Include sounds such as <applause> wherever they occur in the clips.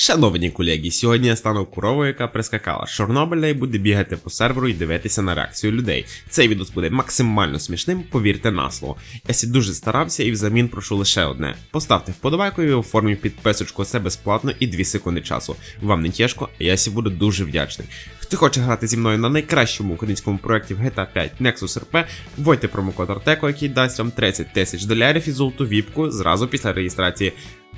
Шановні колеги, сьогодні я стану коровою, яка прискакала з Чорнобиля і буде бігати по серверу і дивитися на реакцію людей. Цей відос буде максимально смішним, повірте на слово. Я сі дуже старався і взамін прошу лише одне: поставте вподобайку і оформіть підписочку, це безплатно і 2 секунди часу. Вам не тяжко, а я сі буду дуже вдячний. Хто хоче грати зі мною на найкращому українському проєкті в GTA 5 Nexus RP, вводьте промокод Артеко, який дасть вам 30 тисяч долярів і золоту віпку зразу після реєстрації.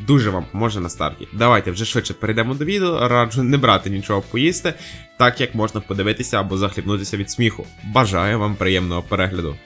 Дуже вам поможе на старті. Давайте вже швидше перейдемо до відео. Раджу не брати нічого поїсти, так як можна подивитися або захлібнутися від сміху. Бажаю вам приємного перегляду.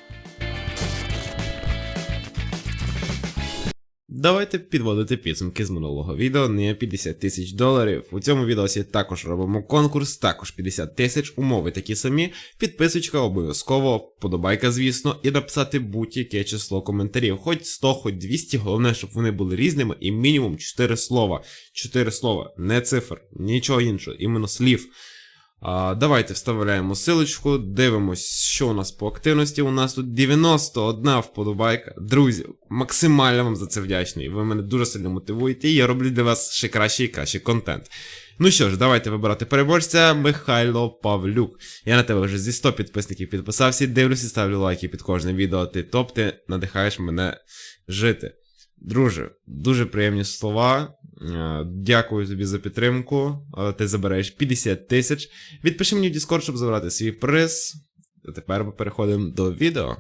Давайте підводити підсумки з минулого відео. Не 50 тисяч доларів. У цьому відосі також робимо конкурс, також 50 тисяч, умови такі самі. Підписочка обов'язково, вподобайка, звісно, і написати будь-яке число коментарів. Хоч 100, хоч 200, головне, щоб вони були різними і мінімум 4 слова. 4 слова, не цифр, нічого іншого, іменно слів. Давайте вставляємо силочку, дивимось, що у нас по активності. У нас тут 91 вподобайка. Друзі, максимально вам за це вдячний. Ви мене дуже сильно мотивуєте, і я роблю для вас ще кращий і кращий контент. Ну що ж, давайте вибирати переможця Михайло Павлюк. Я на тебе вже зі 100 підписників підписався, дивлюся, ставлю лайки під кожне відео. Ти топ, ти надихаєш мене жити. Друже, дуже приємні слова. Е, Дякую тобі за підтримку. Е, Ти забереш 50 тисяч. Відпиши мені в Discord, щоб забрати свій приз. А тепер ми переходимо до відео.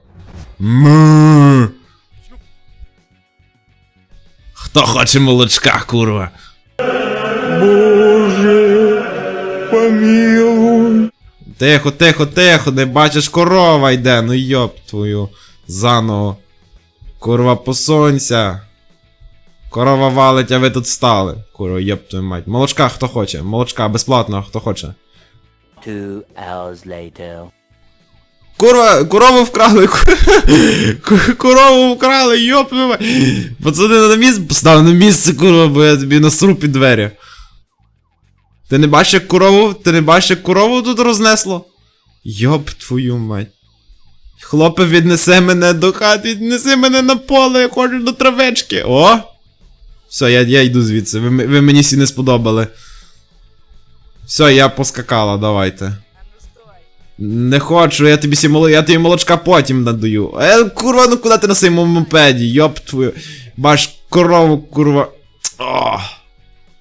Хто хоче молочка, курва? Боже, помилуй. Тихо, тихо, тихо, не бачиш, корова йде, ну йоп твою заново. Курва, посунься. Корова валить, а ви тут стали. Курва, йоп твою мать. Молочка хто хоче, молочка безплатно, хто хоче. Two hours later. Курва, корову вкрали, корову вкрали, йоп. Пацани, на місце, постав на місце, курва, бо я тобі насру під двері. Ти не бачиш, як корову, ти не бачиш, як корову тут рознесло? Йоп твою мать. Хлопе, віднеси мене до хати, віднеси мене на поле, я хочу до травички. О! Все, я, я йду звідси. Ви, ви мені всі не сподобали. Все, я поскакала, давайте. Не хочу, я тобі сі я тобі молочка потім надаю. Е, курва, ну куди ти на своєму мопеді? Йоп твою. Бач, корову, курва. О,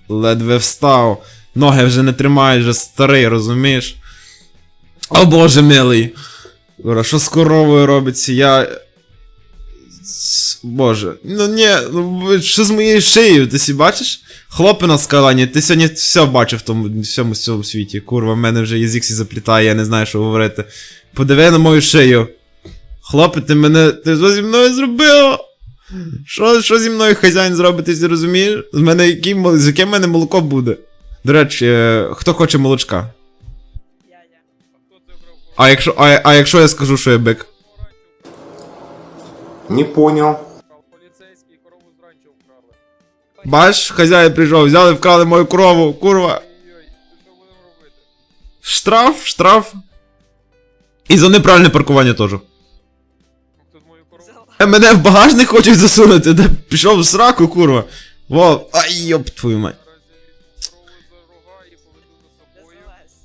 ледве встав. Ноги вже не тримають, вже старий, розумієш? О боже милий. Що з коровою робиться? Я. Боже. Ну ні, ну що з моєю шиєю? Ти сі бачиш? Хлопи на скалані, ти сьогодні все бачив в тому всьому цьому світі. Курва, в мене вже язик сі заплітає, я не знаю, що говорити. Подиви на мою шию. Хлопе, ти мене. Ти що зі мною зробив? Що, що зі мною хазяїн зробить, ти розумієш? З мене який, з яке в мене молоко буде? До речі, е, хто хоче молочка? А якщо, а, а якщо я скажу, що я бик? Не понял. Вкрали. Бач, хазяїн прийшов, взяли, вкрали мою корову, курва. Штраф, штраф. І за неправильне паркування теж. Е, Мене в багажник хочуть засунути, де пішов в сраку, курва. Во, ай, йоп твою мать.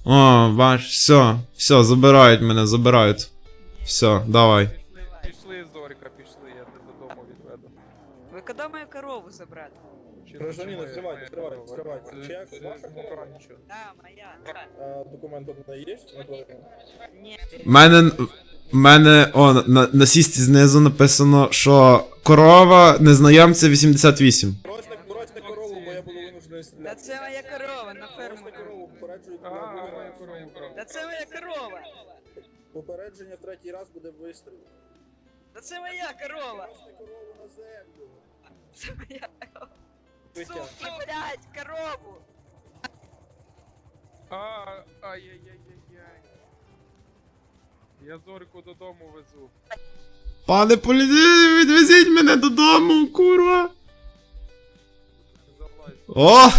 О, бач, все, все, забирають мене, забирають. Все, давай. Пішли, пішли, Зорька, пішли, я тебе додому відведу. Ви мою корову забрати? Гражданин, скривайте. Це- Чия? це Ваша корова? Да, моя. Да. А, документ он есть на твоем? Ні. Мене. Мене, о, на, на сісті знизу написано, що корова незнайомця 88. Брось на, брось на корову, бо я буду вынужден Та стріляти. це моя корова на ферму. На корову, попереджую, А, я буду- моя корова. Та це моя корова. Попередження в третій раз буде вистріл. Та це моя корова. Брось на корову на землю. Це моя Суки, блядь, корову. А, ай-яй-яй-яй-яй. Я Зорьку додому везу. Пане поліцей, відвезіть мене додому, курва. Залазь. О!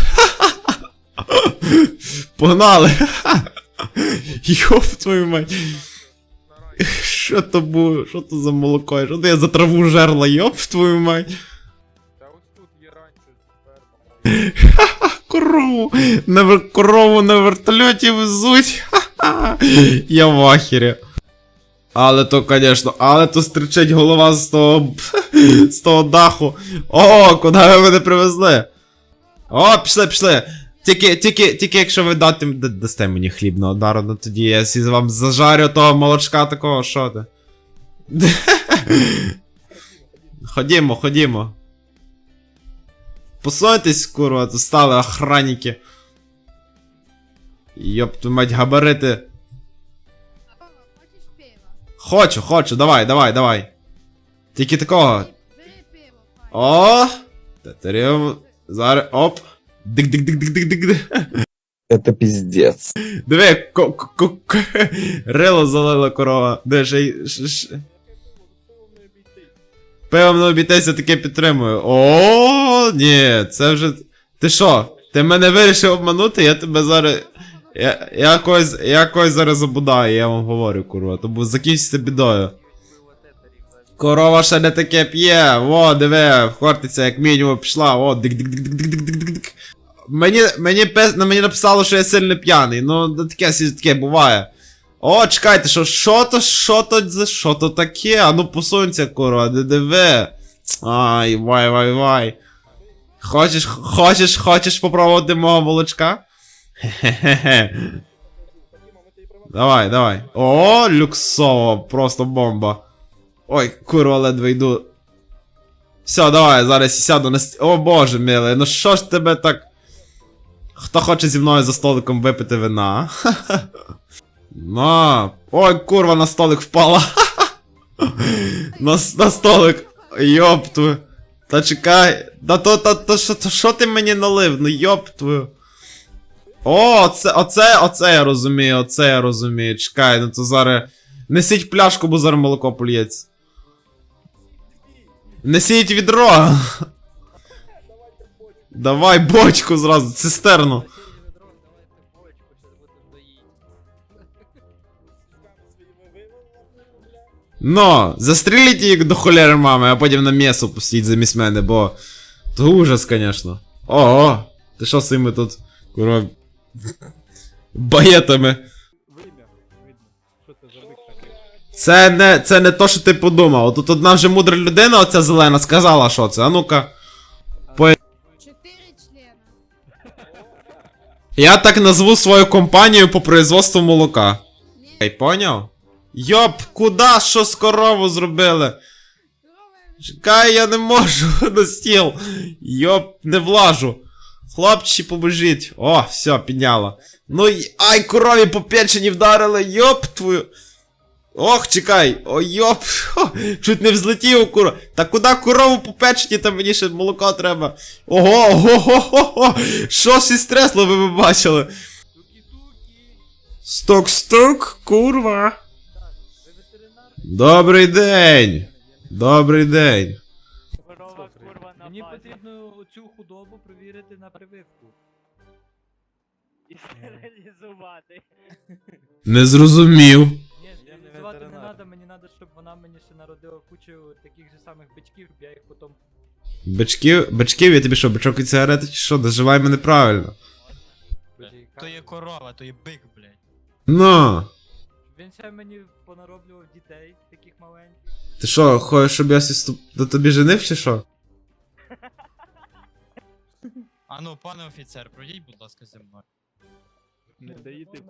Погнали! Йоп твою мать. На рай. Що то було? Що то за молоко? Що то я за траву жерла, йоп твою мать. Корову. На корову на вертольоті везуть. Ха-ха. Я в ахері. Але то, конечно, але то стричить голова з того. з того даху. О, куди ви мене привезли? О, пішли, пішли. Тільки, тільки, тільки якщо ви дати, дасте мені хлібного дару, ну тоді я сі вам зажарю того молочка такого, що ти? <laughs> Ходімо, ходімо. Посуньтесь, курва, тут стали охранники. Йоп, твою мать, габарити. Хочу, хочу, давай, давай, давай. Тільки такого. О! Татарів. Зараз. Оп. Дик-дик-дик-дик-дик-дик. Это пиздец. Диви, ко ко ко- рило залила корова. Де ще й. Певно, бітеся таке підтримую. О, ні, це вже. Ти що? Ти мене вирішив обманути, я тебе зараз. Я я когось, я когось зараз забудаю, я вам говорю, курва. Тому закінчиться бідою. Корова ще не таке п'є. Во, диви, хортиця, як мінімум пішла. О, дик дик дик дик дик дик дик Мені мені, мені написало, що я сильно п'яний. Ну, таке таке буває. О, чекайте, що, що то, що то, за- що то таке? А ну посунься, курва, де диви. Ай, вай, вай, вай. Хочеш, хочеш, хочеш попробувати мого молочка? Хе-хе-хе. Давай, давай. О, люксово, просто бомба. Ой, курва, ледве йду. Все, давай, зараз сяду на ст... О боже милий, ну що ж тебе так. Хто хоче зі мною за столиком випити вина? <laughs> На. Ой, курва, на столик впала. <laughs> на, на столик. Йоп твою. Та чекай. Та то, та, то, що, то, що ти мені налив? Ну йоп твою. О, оце, оце, оце я розумію, оце я розумію. Чекай, ну то зараз. Несіть пляшку, бо зараз молоко польється. Несіть відро. <laughs> Давай бочку зразу, цистерну. Но, застріліть їх до холери мами, а потім на м'ясо пустіть замість мене, бо. То ужас, конечно. Ого, ти що своїми тут, курва. Баєтами. Це не, це не то, що ти подумав. Тут одна вже мудра людина, оця зелена, сказала, що це. А ну-ка. Члена. Я так назву свою компанію по производству молока. Ей, поняв? Йоп, куда що з корову зробили? Чекай, я не можу <laughs> на стіл. Йоп, не влажу. Хлопчі, поможіть. О, все, підняла. Ну й. Ай, корові по печені вдарили, йоп твою. Ох, чекай, о йоп, Хо, чуть не взлетів куро. Та куди корову по печені, там мені ще молока треба. Ого, ого, ого, ого. Що ж із тресло, ви б бачили. Сток-сток, курва. Добрий день. Добрий день. Корова, курва, на Мені потрібно цю худобу перевірити на прививку. І стерилізувати. Не зрозумів. Ні, стерилізувати не треба, мені треба, щоб вона мені ще народила кучу таких же самих бичків, щоб я їх потім. Бичків, бичків, я тобі що, бичок від сигарети чи що? Доживай мене правильно. То є корова, то є бик, блядь. Ну. Він ще мені понароблював дітей, таких маленьких. Ти що, хочеш, щоб я сіступ... до тобі женив чи що? <laughs> А ну, пане офіцер, пройдіть, будь ласка, зі мною. Не доїти.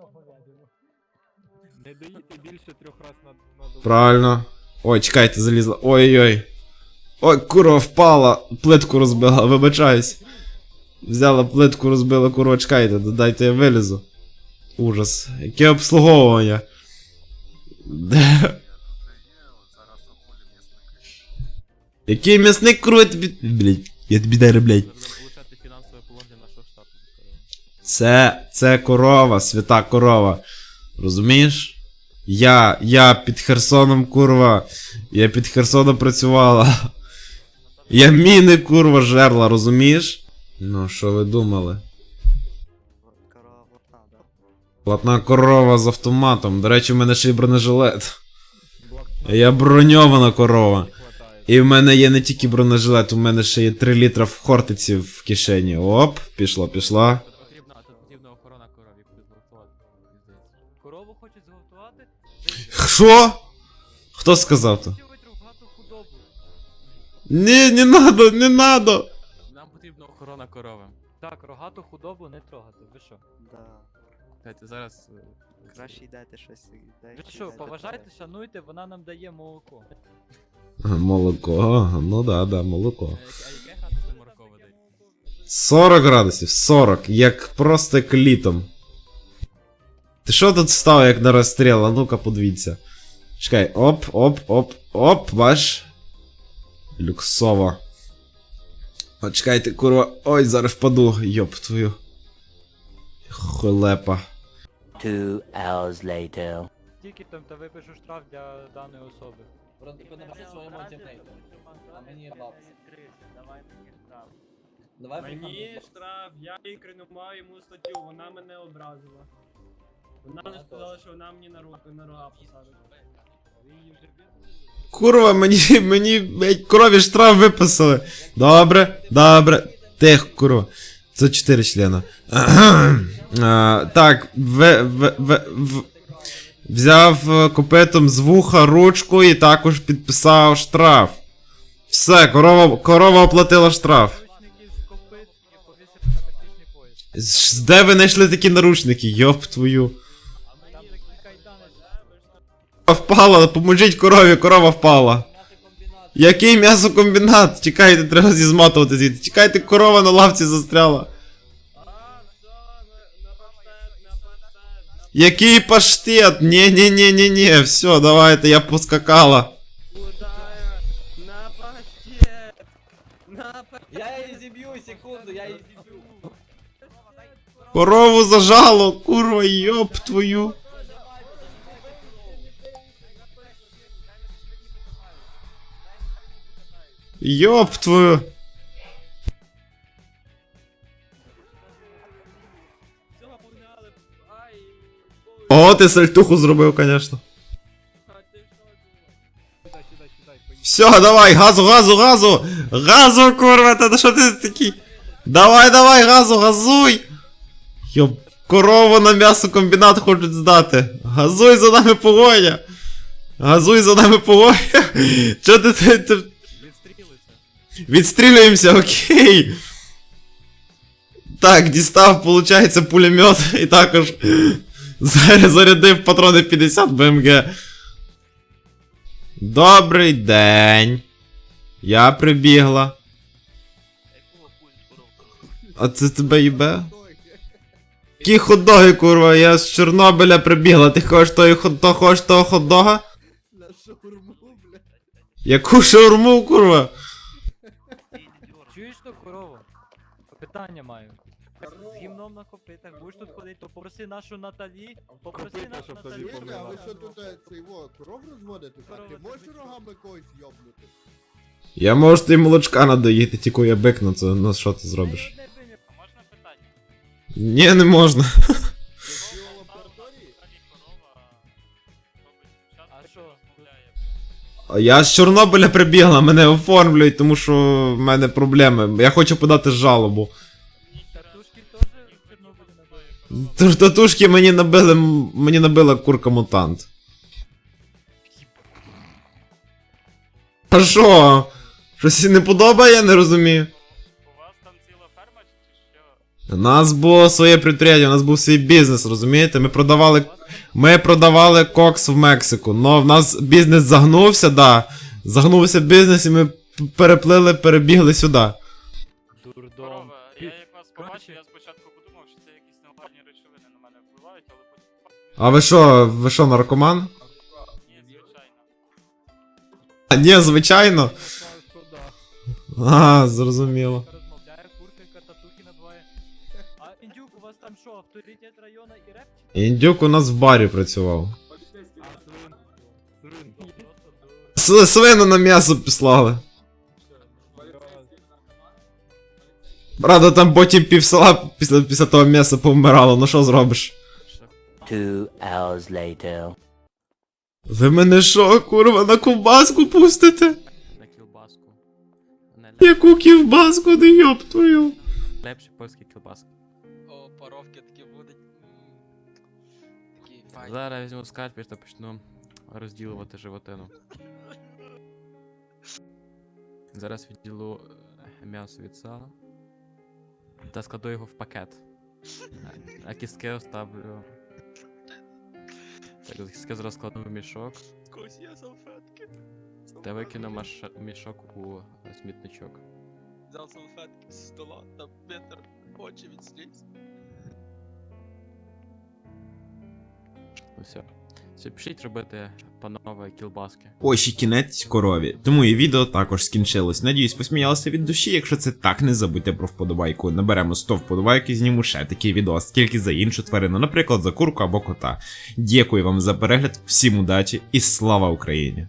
Не доїти більше трьох раз на, на Правильно. Ой, чекайте, залізла. Ой-ой. Ой, курва впала, плитку розбила, вибачаюсь. Взяла плитку, розбила, курва, чекайте, дайте я вилізу. Ужас. Яке обслуговування. Який м'ясник курва тобі. Блять, я тобі дарю, блять. Це. це корова, свята корова. Розумієш? Я. Я під Херсоном, курва. Я під Херсоном працювала. Я міни, курва, жерла, розумієш? Ну, що ви думали? Платна корова з автоматом. До речі, в мене ще й бронежилет. Я броньована корова. І в мене є не тільки бронежилет, у мене ще є 3 літра в хортиці в кишені. Оп, пішло, здається. Корову хочуть зґвалтувати? Що? Хто сказав то? Ні, не надо, не надо. Нам потрібна охорона корови. Так, рогату худобу не трогати, ви що? Да. Дайте зараз... Краще дайте щось. Ви що, поважайте, шануйте, вона нам дає молоко. <laughs> Молоко, ну да, да, молоко. А яке градусне моркове дають? 40 градусів, 40, як просто як літом. Ти що тут став, як на розстріл? А ну-ка подивіться. Чекай, оп, оп, оп, оп, бач. Люксово. О, чекайте, курва. Ой, зараз впаду, йоп твою. Холепа. Two hours later. Тільки там та випишу штраф для даної особи. Давай Мені штраф, Давай Мені штраф, я інкримінував йому статтю, вона мене образила. Вона не сказала, що вона мені на руку на рога посадить. Курва, мені, мені, блядь, корові штраф виписали. Добре, добре. Тихо, курва. Це 4 члена. <clears throat> Так, в, в, в, в, взяв е, копитом з вуха ручку і також підписав штраф. Все, корова, корова оплатила штраф. Де ви знайшли такі наручники? Йоп твою. Кайдани. Впала, поможіть корові, корова впала. Який м'ясокомбінат? Чекайте, треба зізматувати звідти. Чекайте, корова на лавці застряла. Який паштет? Ні-ні-ні-ні-ні, все, давайте, я поскакала. Куда? На паштет! На паштет! Я її зіб'ю, секунду, я її зіб'ю. Корову зажало, курва, йоп твою. Йоп твою. О, ти сальтуху зробив, конечно. Все, давай, газу, газу, газу! Газу, курва, та що ти такий? Давай, давай, газу, газуй! Йоп, корову на м'ясокомбінат хочуть здати. Газуй за нами погоня! Газуй за нами погоня! <laughs> Чо ти, ти, ти... Відстрілюємося, окей! Так, дістав, получається, пулемет і також зарядив патрони 50 БМГ. Добрий день. Я прибігла. А це тебе їбе? Які хот-доги, курва, я з Чорнобиля прибігла. Ти хочеш той хот то хочеш того хот-дога? На шаурму, блядь. Яку шаурму, курва? Чуєш ту корову? Питання маю. Гімном на копитах, будеш тут ходити, то попроси нашу Наталі, попроси Копита, нашу щоб тобі Наталі. помила. а ви що тут е, цей во, кров розводите? Ти ти можеш рогами когось йобнути? Я можу тобі молочка надоїти, тільки я бикну, це ну що ти зробиш? Можна питання? Ні, не можна. Ти в лабораторії? А що? А Я з Чорнобиля прибігла, мене оформлюють, тому що в мене проблеми. Я хочу подати жалобу. Татушки мені набили, мені набила курка мутант. А що? Щось не подобає, я не розумію. У вас там ціла ферма чи що? У нас було своє підприємство, у нас був свій бізнес, розумієте? Ми продавали. Ми продавали кокс в Мексику. Но в нас бізнес загнувся, да. Загнувся бізнес і ми переплили, перебігли сюди. Дурдом. Я як вас побачив, я спочатку А ви що, ви що, наркоман? А, ні, звичайно. А, зрозуміло. А індюк, у вас там що, авторитет району і реп? Індюк у нас в барі працював. С- Свину на м'ясо післали. Правда, там потім пів села після, після того м'яса повмирало, ну що зробиш? Two hours later. Ви мене що, курва, на ковбаску пустите? На кілбаску. Яку ківбаску, не йоп твою. Лепші польські кілбаски. О, паровки такі будуть. Такі файні. Зараз візьму скальпель та почну розділувати животину. Зараз відділу е, м'ясо від сала. Та складу його в пакет. А- <laughs> А кістки оставлю. Так, зараз складу в мішок. Скось є салфетки. Та викину маш... мішок у смітничок. Взяв салфетки з стола та витер очі від сліз. Ну все. Все, пішіть робити панове кілбаски. Ось і кінець корові. Тому і відео також скінчилось. Надіюсь, посміялися від душі. Якщо це так, не забудьте про вподобайку. Наберемо 100 вподобайок і зніму ще такий відео, тільки за іншу тварину, наприклад, за курку або кота. Дякую вам за перегляд, всім удачі і слава Україні!